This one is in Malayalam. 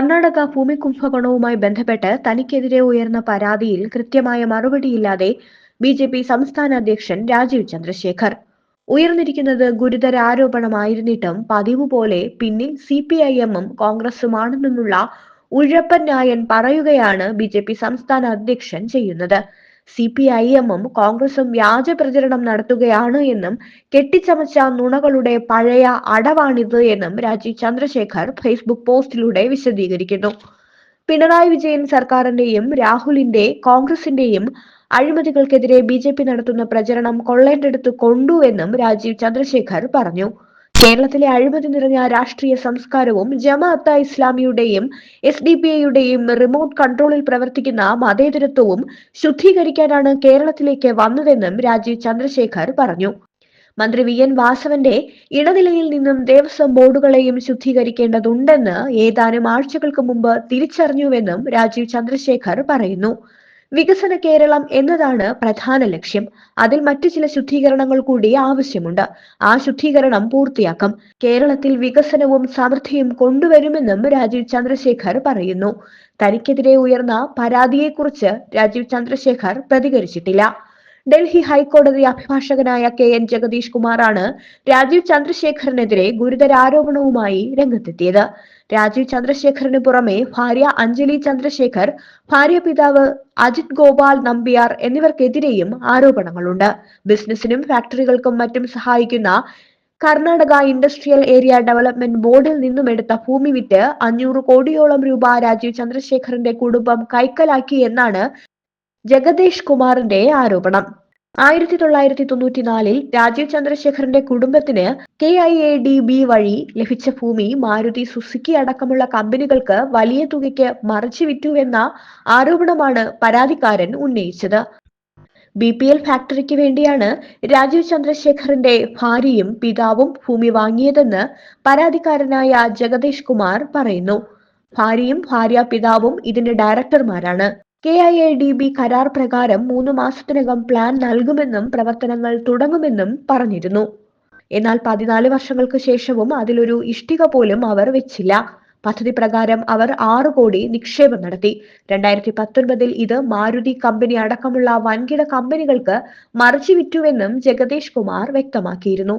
കർണാടക ഭൂമി കുംഭകോണവുമായി ബന്ധപ്പെട്ട് തനിക്കെതിരെ ഉയർന്ന പരാതിയിൽ കൃത്യമായ മറുപടിയില്ലാതെ ബി ജെ പി സംസ്ഥാന അധ്യക്ഷൻ രാജീവ് ചന്ദ്രശേഖർ. ഉയർന്നിരിക്കുന്നത് ഗുരുതര ആരോപണമായിരുന്നിട്ടും പതിവ് പോലെ പിന്നിൽ സി പി ഐ എമ്മും കോൺഗ്രസുമാണെന്നുള്ള ഉഴപ്പൻ നായൻ പറയുകയാണ് ബി ജെ പി സംസ്ഥാന അധ്യക്ഷൻ ചെയ്യുന്നത്. സി പി ഐ എമ്മും കോൺഗ്രസും വ്യാജ പ്രചരണം നടത്തുകയാണ് എന്നും കെട്ടിച്ചമച്ച നുണകളുടെ പഴയ അടവാണിത് എന്നും രാജീവ് ചന്ദ്രശേഖർ ഫേസ്ബുക്ക് പോസ്റ്റിലൂടെ വിശദീകരിക്കുന്നു. പിണറായി വിജയൻ സർക്കാരിന്റെയും രാഹുലിന്റെ കോൺഗ്രസിന്റെയും അഴിമതികൾക്കെതിരെ ബി നടത്തുന്ന പ്രചരണം കൊള്ളേണ്ടെടുത്ത് കൊണ്ടുവെന്നും രാജീവ് ചന്ദ്രശേഖർ പറഞ്ഞു. കേരളത്തിലെ അഴിമതി നിറഞ്ഞ രാഷ്ട്രീയ സംസ്കാരവും ജമാഅത്ത ഇസ്ലാമിയുടെയും എസ് ഡി പി ഐയുടെയും റിമോട്ട് കൺട്രോളിൽ പ്രവർത്തിക്കുന്ന മതേതരത്വവും ശുദ്ധീകരിക്കാനാണ് കേരളത്തിലേക്ക് വന്നതെന്നും രാജീവ് ചന്ദ്രശേഖർ പറഞ്ഞു. മന്ത്രി വി. എൻ. വാസവന്റെ ഇടനിലയിൽ നിന്നും ദേവസ്വം ബോർഡുകളെയും ശുദ്ധീകരിക്കേണ്ടതുണ്ടെന്ന് ഏതാനും ആഴ്ചകൾക്ക് മുമ്പ് തിരിച്ചറിഞ്ഞുവെന്നും രാജീവ് ചന്ദ്രശേഖർ പറയുന്നു. വികസന കേരളം എന്നതാണ് പ്രധാന ലക്ഷ്യം. അതിൽ മറ്റു ചില ശുദ്ധീകരണങ്ങൾ കൂടി ആവശ്യമുണ്ട്. ആ ശുദ്ധീകരണം പൂർത്തിയാക്കും. കേരളത്തിൽ വികസനവും സമൃദ്ധിയും കൊണ്ടുവരുമെന്നും രാജീവ് ചന്ദ്രശേഖർ പറയുന്നു. തനിക്കെതിരെ ഉയർന്ന പരാതിയെക്കുറിച്ച് രാജീവ് ചന്ദ്രശേഖർ പ്രതികരിച്ചിട്ടില്ല. ഡൽഹി ഹൈക്കോടതി അഭിഭാഷകനായ കെ എൻ ജഗദീഷ് കുമാറാണ് രാജീവ് ചന്ദ്രശേഖറിനെതിരെ ഗുരുതരാരോപണവുമായി രംഗത്തെത്തിയത്. രാജീവ് ചന്ദ്രശേഖറിന് പുറമെ ഭാര്യ അഞ്ജലി ചന്ദ്രശേഖർ ഭാര്യ പിതാവ് അജിത് ഗോപാൽ നമ്പ്യാർ എന്നിവർക്കെതിരെയും ആരോപണങ്ങളുണ്ട്. ബിസിനസിനും ഫാക്ടറികൾക്കും മറ്റും സഹായിക്കുന്ന കർണാടക ഇൻഡസ്ട്രിയൽ ഏരിയ ഡെവലപ്മെന്റ് ബോർഡിൽ നിന്നും എടുത്ത ഭൂമി വിറ്റ് അഞ്ഞൂറ് കോടിയോളം രൂപ രാജീവ് ചന്ദ്രശേഖറിന്റെ കുടുംബം കൈക്കലാക്കി എന്നാണ് ജഗദീഷ് കുമാറിന്റെ ആരോപണം. ആയിരത്തി തൊള്ളായിരത്തി തൊണ്ണൂറ്റിനാലിൽ രാജീവ് ചന്ദ്രശേഖറിന്റെ കുടുംബത്തിന് K I A D B വഴി ലഭിച്ച ഭൂമി മാരുതി സുസുക്കി അടക്കമുള്ള കമ്പനികൾക്ക് വലിയ തുകയ്ക്ക് മറിച്ചു വിറ്റുവെന്ന ആരോപണമാണ് പരാതിക്കാരൻ ഉന്നയിച്ചത്. ബി പി എൽ ഫാക്ടറിക്ക് വേണ്ടിയാണ് രാജീവ് ചന്ദ്രശേഖറിന്റെ ഭാര്യയും പിതാവും ഭൂമി വാങ്ങിയതെന്ന് പരാതിക്കാരനായ ജഗദീഷ് കുമാർ പറയുന്നു. ഭാര്യയും ഭാര്യ പിതാവും ഇതിന്റെ ഡയറക്ടർമാരാണ്. K I A D B കരാർ പ്രകാരം മൂന്ന് മാസത്തിനകം പ്ലാൻ നൽകുമെന്നും പ്രവർത്തനങ്ങൾ തുടങ്ങുമെന്നും പറഞ്ഞിരുന്നു. എന്നാൽ പതിനാല് വർഷങ്ങൾക്ക് ശേഷവും അതിലൊരു ഇഷ്ടിക പോലും അവർ വെച്ചില്ല. പദ്ധതി പ്രകാരം അവർ ആറ് കോടി നിക്ഷേപം നടത്തി. രണ്ടായിരത്തി പത്തൊൻപതിൽ ഇത് മാരുതി കമ്പനി അടക്കമുള്ള വൻകിട കമ്പനികൾക്ക് മറിച്ചു വിറ്റുവെന്നും ജഗദീഷ് കുമാർ വ്യക്തമാക്കിയിരുന്നു.